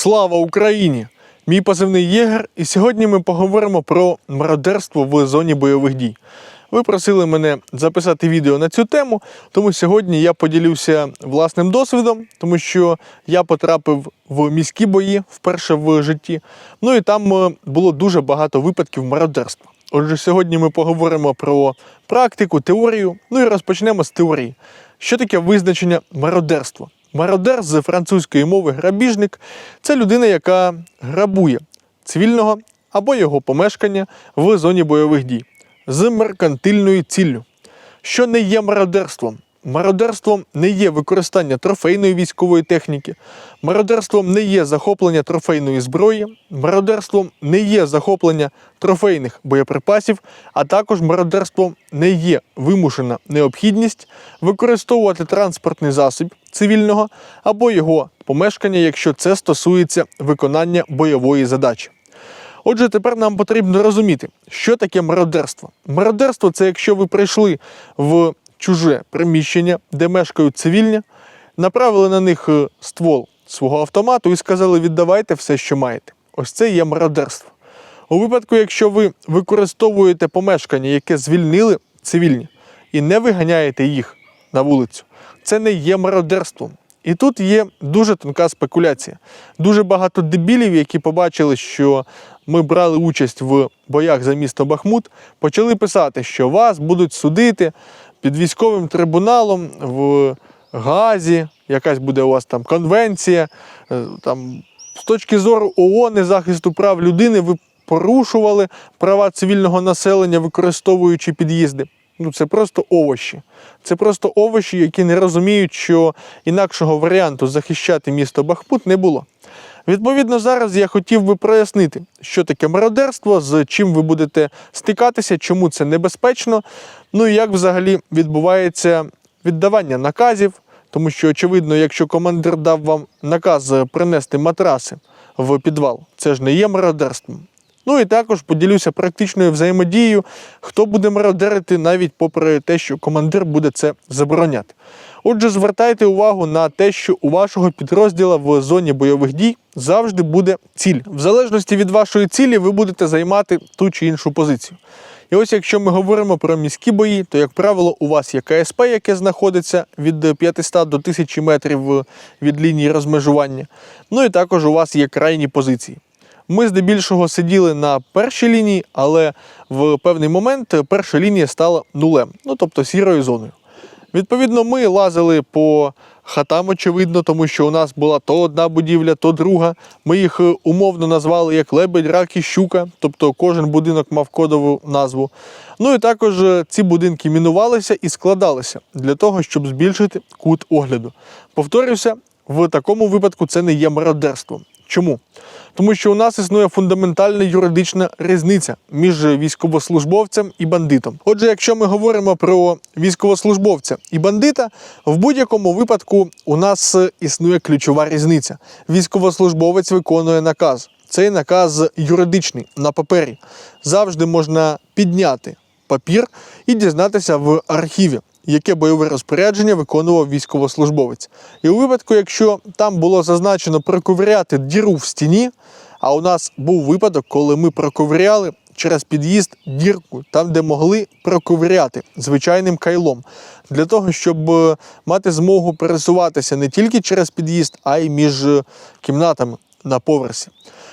Слава Україні! Мій позивний Єгер, і сьогодні ми поговоримо про мародерство в зоні бойових дій. Ви просили мене записати відео на цю тему, тому сьогодні я поділюся власним досвідом, тому що я потрапив в міські бої вперше в житті. Ну і там е, було дуже багато випадків мародерства. Отже, сьогодні ми поговоримо про практику, теорію. Ну і розпочнемо з теорії. Що таке визначення мародерства? Мародер з французької мови грабіжник це людина, яка грабує цивільного або його помешкання в зоні бойових дій з меркантильною ціллю, що не є мародерством. Мародерством не є використання трофейної військової техніки, мародерством не є захоплення трофейної зброї, мародерством не є захоплення трофейних боєприпасів, а також мародерством не є вимушена необхідність використовувати транспортний засіб цивільного або його помешкання, якщо це стосується виконання бойової задачі. Отже, тепер нам потрібно розуміти, що таке мародерство. Мародерство це якщо ви прийшли в чуже приміщення, де мешкають цивільні, направили на них е, ствол свого автомату і сказали: віддавайте все, що маєте. Ось це є мародерство. У випадку, якщо ви використовуєте помешкання, яке звільнили цивільні, і не виганяєте їх на вулицю, це не є мародерством. І тут є дуже тонка спекуляція. Дуже багато дебілів, які побачили, що ми брали участь в боях за місто Бахмут, почали писати, що вас будуть судити під військовим трибуналом в Газі, якась буде у вас там конвенція. е, Там, з точки зору ООН і захисту прав людини, ви порушували права цивільного населення, використовуючи під'їзди. Ну, це просто овочі. Це просто овочі, які не розуміють, що інакшого варіанту захищати місто Бахмут не було. Відповідно, зараз я хотів би прояснити, що таке мародерство, з чим ви будете стикатися, чому це небезпечно, ну і як взагалі відбувається віддавання наказів, тому що, очевидно, якщо командир дав вам наказ принести матраси в підвал, це ж не є мародерством. Ну і також поділюся практичною взаємодією, хто буде мародерити, навіть попри те, що командир буде це забороняти. Отже, звертайте увагу на те, що у вашого підрозділа в зоні бойових дій завжди буде ціль. В залежності від вашої цілі, ви будете займати ту чи іншу позицію. І ось якщо ми говоримо про міські бої, то, як правило, у вас є КСП, яке знаходиться від 500 до 1000 метрів від лінії розмежування. Ну і також у вас є крайні позиції. Ми здебільшого сиділи на першій лінії, але в певний момент перша лінія стала нулем, ну тобто сірою зоною. Відповідно, ми лазили по хатам, очевидно, тому що у нас була то одна будівля, то друга. Ми їх е, умовно назвали як лебедь, рак і щука, тобто кожен будинок мав кодову назву. Ну і також е, ці будинки мінувалися і складалися для того, щоб збільшити кут огляду. Повторюся, в такому випадку це не є мародерством. Чому? Тому що у нас існує фундаментальна юридична різниця між військовослужбовцем і бандитом. Отже, якщо ми говоримо про військовослужбовця і бандита, в будь-якому випадку у нас існує ключова різниця. Військовослужбовець виконує наказ. Цей наказ юридичний на папері. Завжди можна підняти папір і дізнатися в архіві, яке бойове розпорядження виконував військовослужбовець. І у випадку, якщо там було зазначено проковиряти діру в стіні, а у нас був випадок, коли ми проковиряли через під'їзд дірку, там, де могли проковиряти звичайним кайлом, для того, щоб е, мати змогу пересуватися не тільки через під'їзд, а й між е, кімнатами на поверсі.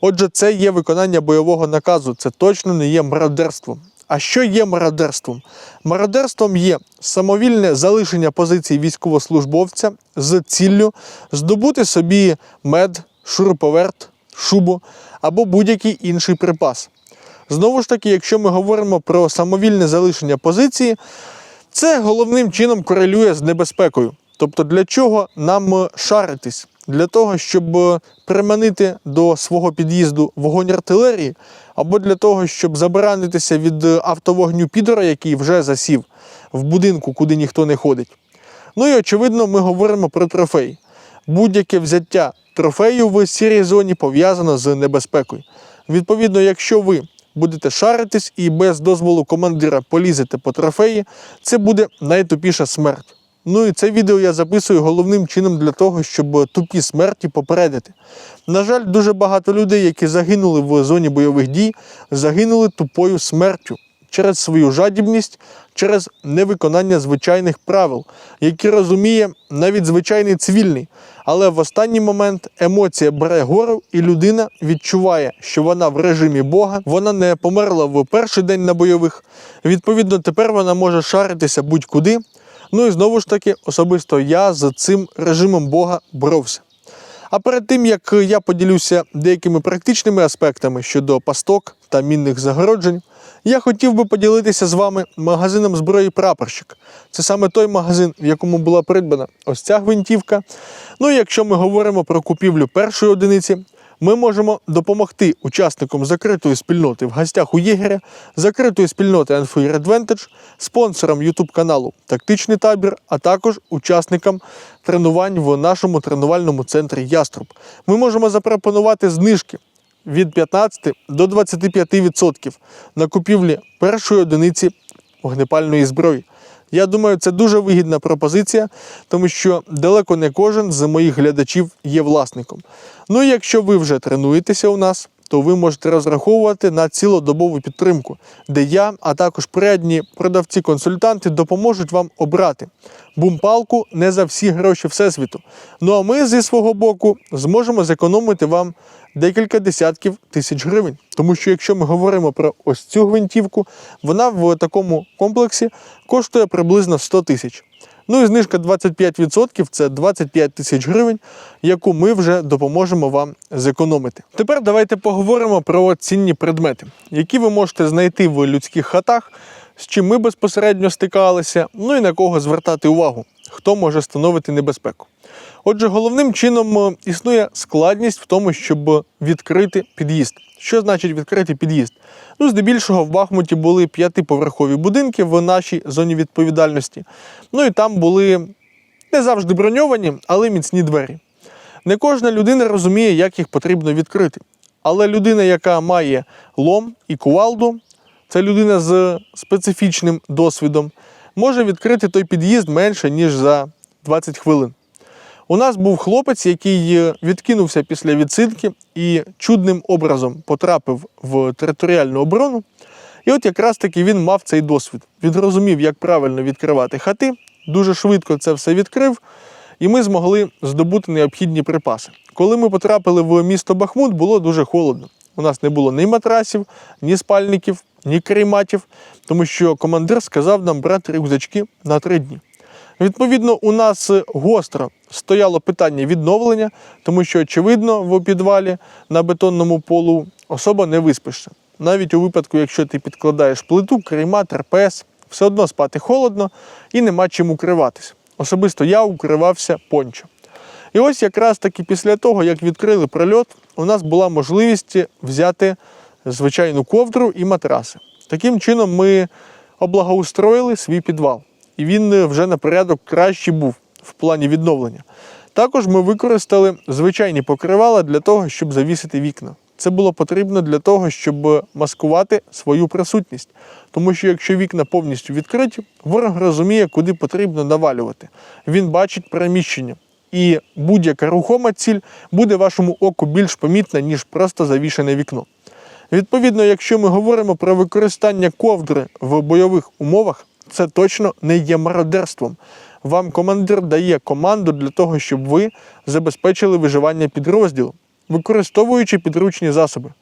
Отже, це є виконання бойового наказу, це точно не є мародерством. А що є мародерством? Мародерством є самовільне залишення позицій військовослужбовця з ціллю здобути собі мед, шуруповерт, шубу або будь-який інший припас. Знову ж таки, якщо ми говоримо про самовільне залишення позиції, це головним чином корелює з небезпекою. Тобто, для чого нам шаритись? Для того, щоб е, приманити до свого під'їзду вогонь артилерії, або для того, щоб забаранитися від е, автовогню підора, який вже засів в будинку, куди ніхто не ходить. Ну і очевидно, ми говоримо про трофей. Будь-яке взяття трофею в сірій зоні пов'язано з небезпекою. Відповідно, якщо ви будете шаритись і без дозволу командира полізете по трофеї, це буде найтупіша смерть. Ну і це відео я записую головним чином для того, щоб тупі смерті попередити. На жаль, дуже багато людей, які загинули в зоні бойових дій, загинули тупою смертю через свою жадібність, через невиконання звичайних правил, які розуміє навіть звичайний цивільний. Але в останній момент емоція бере гору, і людина відчуває, що вона в режимі Бога, вона не померла в перший день на бойових. Відповідно, тепер вона може шаритися будь-куди. Ну і знову ж таки, особисто я з цим режимом Бога боровся. А перед тим як я поділюся деякими практичними аспектами щодо пасток та мінних загороджень, я хотів би поділитися з вами магазином зброї прапорщик. Це саме той магазин, в якому була придбана ось ця гвинтівка. Ну і якщо ми говоримо про купівлю першої одиниці, ми можемо допомогти учасникам закритої спільноти в гостях у єгеря, закритої спільноти Unfair Advantage, спонсорам YouTube каналу Тактичний табір, а також учасникам тренувань в нашому тренувальному центрі Яструб. Ми можемо запропонувати знижки від 15 до 25% на купівлі першої одиниці вогнепальної зброї. Я думаю, це дуже вигідна пропозиція, тому що далеко не кожен з моїх глядачів є власником. Ну і якщо ви вже тренуєтеся у нас, то ви можете розраховувати на цілодобову підтримку, де я, а також передні продавці-консультанти допоможуть вам обрати бумпалку не за всі гроші Всесвіту. Ну а ми зі свого боку зможемо зекономити вам декілька десятків тисяч гривень. Тому що якщо ми говоримо про ось цю гвинтівку, вона в такому комплексі коштує приблизно 100 тисяч. Ну і знижка 25% це 25 тисяч гривень, яку ми вже допоможемо вам зекономити. Тепер давайте поговоримо про цінні предмети, які ви можете знайти в людських хатах, з чим ми безпосередньо стикалися, ну і на кого звертати увагу, хто може становити небезпеку. Отже, головним чином е, існує складність в тому, щоб відкрити під'їзд. Що значить відкрити під'їзд? Ну, здебільшого в Бахмуті були п'ятиповерхові будинки в нашій зоні відповідальності. Ну і там були не завжди броньовані, але міцні двері. Не кожна людина розуміє, як їх потрібно відкрити. Але людина, яка має лом і кувалду, це людина з специфічним досвідом, може відкрити той під'їзд менше, ніж за 20 хвилин. У нас був хлопець, який е, відкинувся після відсидки і чудним образом потрапив в територіальну оборону. І от якраз таки він мав цей досвід. Він розумів, як правильно відкривати хати, дуже швидко це все відкрив, і ми змогли здобути необхідні припаси. Коли ми потрапили в місто Бахмут, було дуже холодно. У нас не було ні матрасів, ні спальників, ні карематів, тому що командир сказав нам брати рюкзачки на три дні. Відповідно, у нас гостро стояло питання відновлення, тому що, очевидно, в підвалі на бетонному полу особа не виспишся. Навіть у випадку, якщо ти підкладаєш плиту, крейма, терпес, все одно спати холодно і нема чим укриватися. Особисто я укривався пончо. І ось якраз таки після того, як відкрили прольот, у нас була можливість взяти звичайну ковдру і матраси. Таким чином ми облагоустроїли свій підвал. І він е, вже на порядок кращий був в плані відновлення. Також ми використали звичайні покривала для того, щоб завісити вікна. Це було потрібно для того, щоб маскувати свою присутність. Тому що якщо вікна повністю відкриті, ворог розуміє, куди потрібно навалювати. Він бачить переміщення. І будь-яка рухома ціль буде вашому оку більш помітна, ніж просто завішене вікно. Відповідно, якщо ми говоримо про використання ковдри в бойових умовах, це точно не є мародерством. Вам командир дає команду для того, щоб ви забезпечили виживання підрозділу, використовуючи підручні засоби.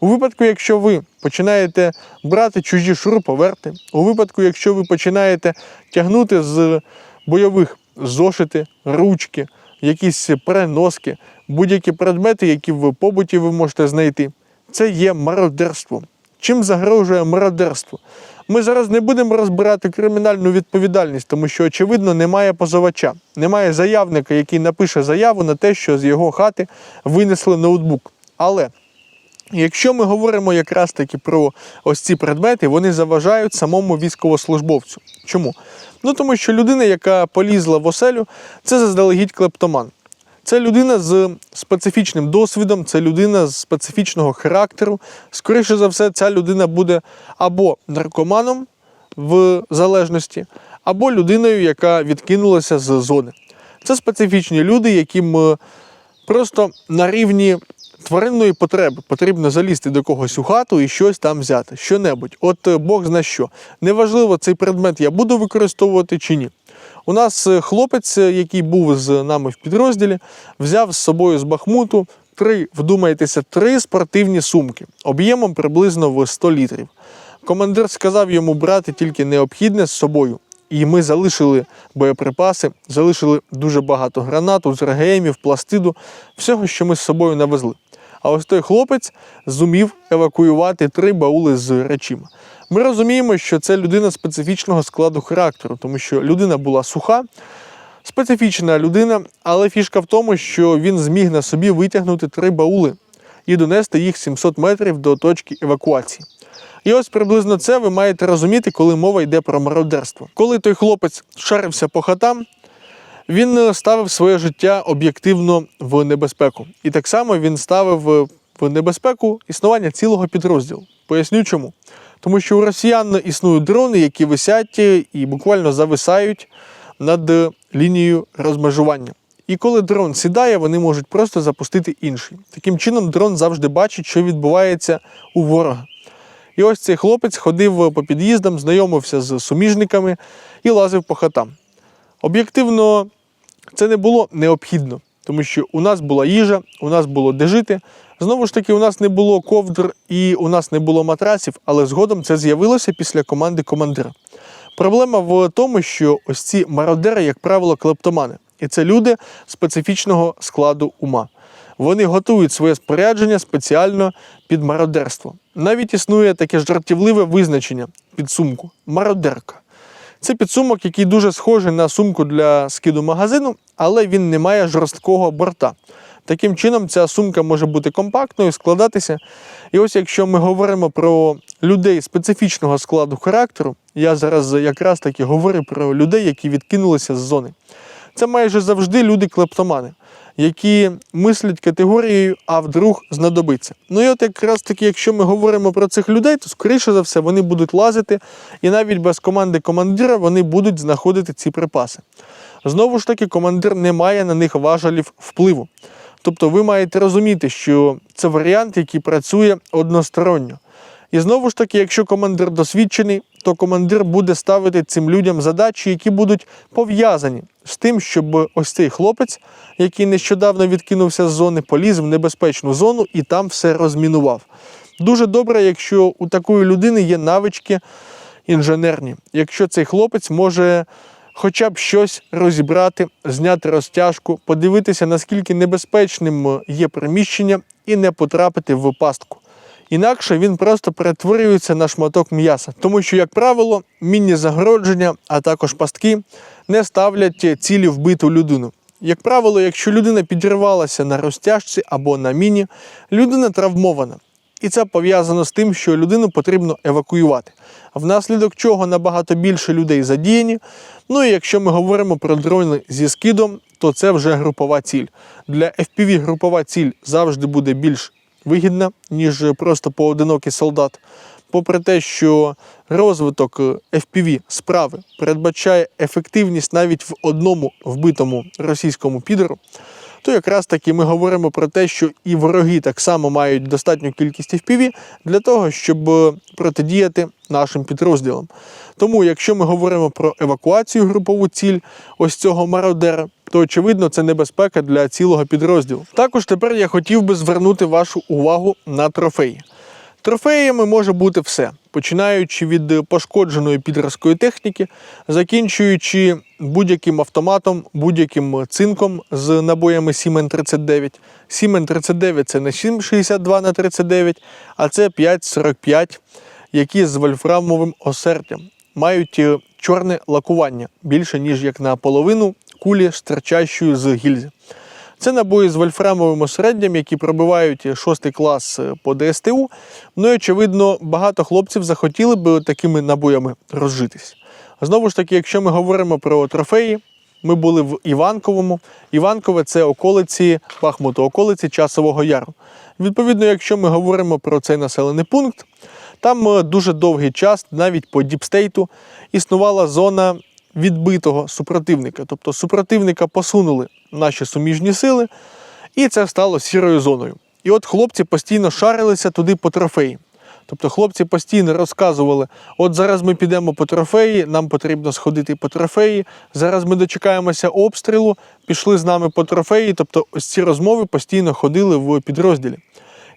У випадку, якщо ви починаєте брати чужі шуруповерти, у випадку, якщо ви починаєте тягнути з бойових зошити, ручки, якісь переноски, будь-які предмети, які в побуті ви можете знайти, це є мародерством. Чим загрожує мародерство? Ми зараз не будемо розбирати кримінальну відповідальність, тому що, очевидно, немає позивача, немає заявника, який напише заяву на те, що з його хати винесли ноутбук. Але якщо ми говоримо якраз таки про ось ці предмети, вони заважають самому військовослужбовцю. Чому? Ну тому що людина, яка полізла в оселю, це заздалегідь клептоман. Це людина з специфічним досвідом, це людина з специфічного характеру. Скоріше за все, ця людина буде або наркоманом в залежності, або людиною, яка відкинулася з зони. Це специфічні люди, яким е, просто на рівні тваринної потреби потрібно залізти до когось у хату і щось там взяти. Що-небудь. От е, Бог зна що. Неважливо, цей предмет я буду використовувати чи ні. У нас е, хлопець, е, який був з нами в підрозділі, взяв з собою з Бахмуту три, вдумайтеся, три спортивні сумки об'ємом приблизно в 100 літрів. Командир сказав йому брати тільки необхідне з собою. І ми залишили боєприпаси, залишили дуже багато гранату, з РГМів, пластиду, всього, що ми з собою навезли. А ось той хлопець зумів евакуювати три баули з речима. Ми розуміємо, що це людина специфічного складу характеру, тому що людина була суха, специфічна людина, але фішка в тому, що він зміг на собі витягнути три баули і донести їх 700 метрів до точки евакуації. І ось приблизно це ви маєте розуміти, коли мова йде про мародерство. Коли той хлопець шарився по хатам, він ставив своє життя об'єктивно в небезпеку. І так само він ставив в небезпеку існування цілого підрозділу. Поясню чому. Тому що у росіян існують дрони, які висять е, і буквально зависають над е, лінією розмежування. І коли дрон сідає, вони можуть просто запустити інший. Таким чином, дрон завжди бачить, що відбувається у ворога. І ось цей хлопець ходив по під'їздам, знайомився з суміжниками і лазив по хатам. Об'єктивно, це не було необхідно, тому що у нас була їжа, у нас було де жити. Знову ж таки, у нас не було ковдр і у нас не було матрасів, але згодом це з'явилося після команди командира. Проблема в тому, що ось ці мародери, як правило, клептомани. І це люди специфічного складу ума. Вони готують своє спорядження спеціально під мародерство. Навіть існує таке жартівливе визначення підсумку мародерка. Це підсумок, який дуже схожий на сумку для скиду магазину, але він не має жорсткого борта. Таким чином, ця сумка може бути компактною, складатися. І ось якщо ми говоримо про людей специфічного складу характеру, я зараз якраз таки говорю про людей, які відкинулися з зони. Це майже завжди люди-клептомани, які мислять категорією, а вдруг знадобиться. Ну і от якраз таки, якщо ми говоримо про цих людей, то скоріше за все вони будуть лазити, і навіть без команди командира вони будуть знаходити ці припаси. Знову ж таки, командир не має на них важелів впливу. Тобто ви маєте розуміти, що це варіант, який працює односторонньо. І знову ж таки, якщо командир досвідчений, то командир буде ставити цим людям задачі, які будуть пов'язані з тим, щоб ось цей хлопець, який нещодавно відкинувся з зони, поліз в небезпечну зону і там все розмінував. Дуже добре, якщо у такої людини є навички інженерні, якщо цей хлопець може хоча б щось розібрати, зняти розтяжку, подивитися, наскільки небезпечним є приміщення, і не потрапити в пастку. Інакше він просто перетворюється на шматок м'яса, тому що, як правило, мінні загородження, а також пастки не ставлять цілі вбиту людину. Як правило, якщо людина підірвалася на розтяжці або на міні, людина травмована. І це пов'язано з тим, що людину потрібно евакуювати, внаслідок чого набагато більше людей задіяні. Ну і якщо ми говоримо про дрони зі скидом, то це вже групова ціль. Для FPV групова ціль завжди буде більш вигідна, ніж просто поодинокий солдат. Попри те, що розвиток FPV справи передбачає ефективність навіть в одному вбитому російському підеру, то якраз таки ми говоримо про те, що і вороги так само мають достатню кількість FPV для того, щоб е, протидіяти нашим підрозділам. Тому, якщо ми говоримо про евакуацію групову ціль ось цього мародера, то очевидно це небезпека для цілого підрозділу. Також тепер я хотів би звернути вашу увагу на трофеї. Трофеями може бути все, починаючи від пошкодженої підразкої техніки, закінчуючи будь-яким автоматом, будь-яким цинком з набоями Сімен 39. Сімен 39 це не 7,62 на 39, а це 5,45, які з вольфрамовим осердям мають е, чорне лакування більше, ніж як на половину кулі стирчащої з гільзи. Це набої з вольфрамовим осереддям, які пробивають шостий клас е, по ДСТУ. Ну і очевидно, багато хлопців захотіли б такими набоями розжитись. Знову ж таки, якщо ми говоримо про трофеї, ми були в Іванковому. Іванкове це околиці Бахмуту, околиці Часового Яру. Відповідно, якщо ми говоримо про цей населений пункт, там е, дуже довгий час, навіть по діпстейту, існувала зона відбитого супротивника. Тобто супротивника посунули наші суміжні сили, і це стало сірою зоною. І от хлопці постійно шарилися туди по трофеї. Тобто хлопці постійно розказували: от зараз ми підемо по трофеї, нам потрібно сходити по трофеї. Зараз ми дочекаємося обстрілу, пішли з нами по трофеї. Тобто, ось ці розмови постійно ходили в підрозділі.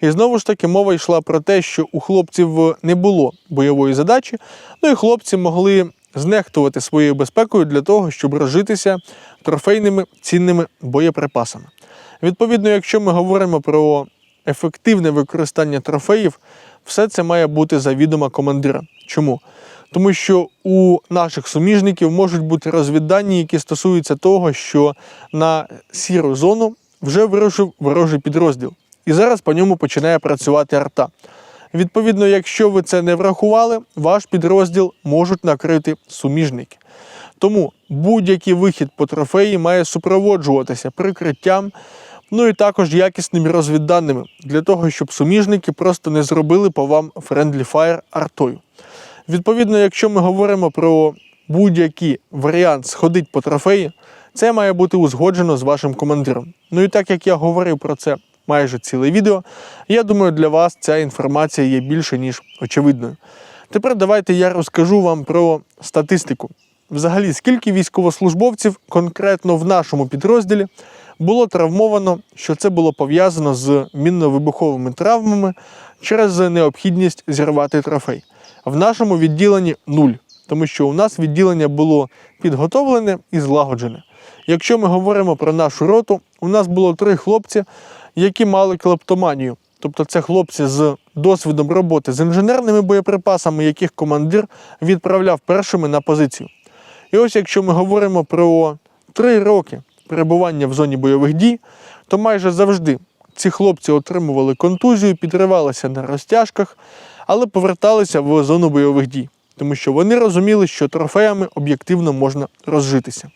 І знову ж таки мова йшла про те, що у хлопців не було бойової задачі, ну і хлопці могли знехтувати своєю безпекою для того, щоб розжитися трофейними цінними боєприпасами. Відповідно, якщо ми говоримо про ефективне використання трофеїв, все це має бути за відома командира. Чому? Тому що у наших суміжників можуть бути розвіддані, які стосуються того, що на сіру зону вже вирушив ворожий підрозділ. І зараз по ньому починає працювати арта. Відповідно, якщо ви це не врахували, ваш підрозділ можуть накрити суміжники. Тому будь-який вихід по трофеї має супроводжуватися прикриттям, ну і також якісними розвідданими, для того, щоб суміжники просто не зробили по вам friendly fire артою. Відповідно, якщо ми говоримо про будь-який варіант сходить по трофеї, це має бути узгоджено з вашим командиром. Ну і так як я говорив про це майже ціле відео, я думаю, для вас ця інформація є більше, ніж очевидною. Тепер давайте я розкажу вам про статистику. Взагалі, скільки військовослужбовців конкретно в нашому підрозділі було травмовано, що це було пов'язано з мінно-вибуховими травмами через необхідність зірвати трофей. В нашому відділенні нуль, тому що у нас відділення було підготовлене і злагоджене. Якщо ми говоримо про нашу роту, у нас було три хлопці, які мали клептоманію. Тобто це хлопці з досвідом роботи з інженерними боєприпасами, яких командир відправляв першими на позицію. І ось якщо ми говоримо про три роки перебування в зоні бойових дій, то майже завжди ці хлопці отримували контузію, підривалися на розтяжках, але поверталися в зону бойових дій, тому що вони розуміли, що трофеями об'єктивно можна розжитися.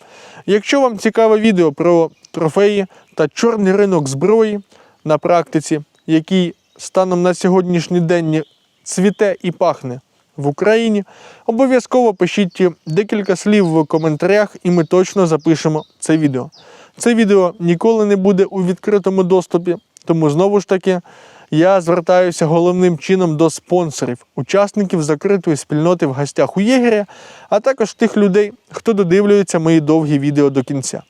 Якщо вам цікаве відео про трофеї та чорний ринок зброї на практиці, який станом на сьогоднішній день цвіте і пахне в Україні, обов'язково пишіть декілька слів в коментарях, і ми точно запишемо це відео. Це відео ніколи не буде у відкритому доступі, тому знову ж таки я звертаюся головним чином до спонсорів, учасників закритої спільноти в гостях у єгеря, а також тих людей, хто додивлюється мої довгі відео до кінця.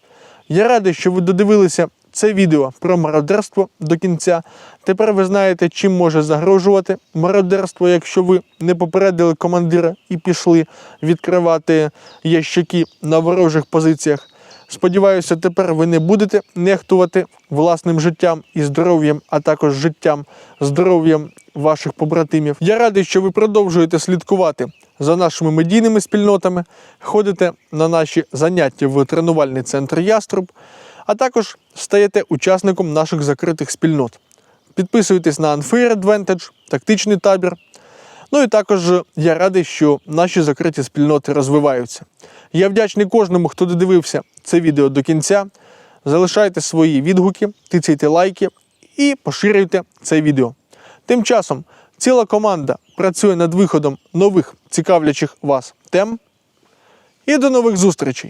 Я радий, що ви додивилися це відео про мародерство до кінця. Тепер ви знаєте, чим може загрожувати мародерство, якщо ви не попередили командира і пішли відкривати ящики на ворожих позиціях. Сподіваюся, тепер ви не будете нехтувати власним життям і здоров'ям, а також життям, здоров'ям ваших побратимів. Я радий, що ви продовжуєте слідкувати за нашими медійними спільнотами, ходите на наші заняття в тренувальний центр Яструб, а також стаєте учасником наших закритих спільнот. Підписуйтесь на Unfair Advantage, тактичний табір. Ну і також я радий, що наші закриті спільноти розвиваються. Я вдячний кожному, хто додивився це відео до кінця. Залишайте свої відгуки, тицяйте лайки і поширюйте це відео. Тим часом ціла команда працює над виходом нових цікавлячих вас тем. І до нових зустрічей!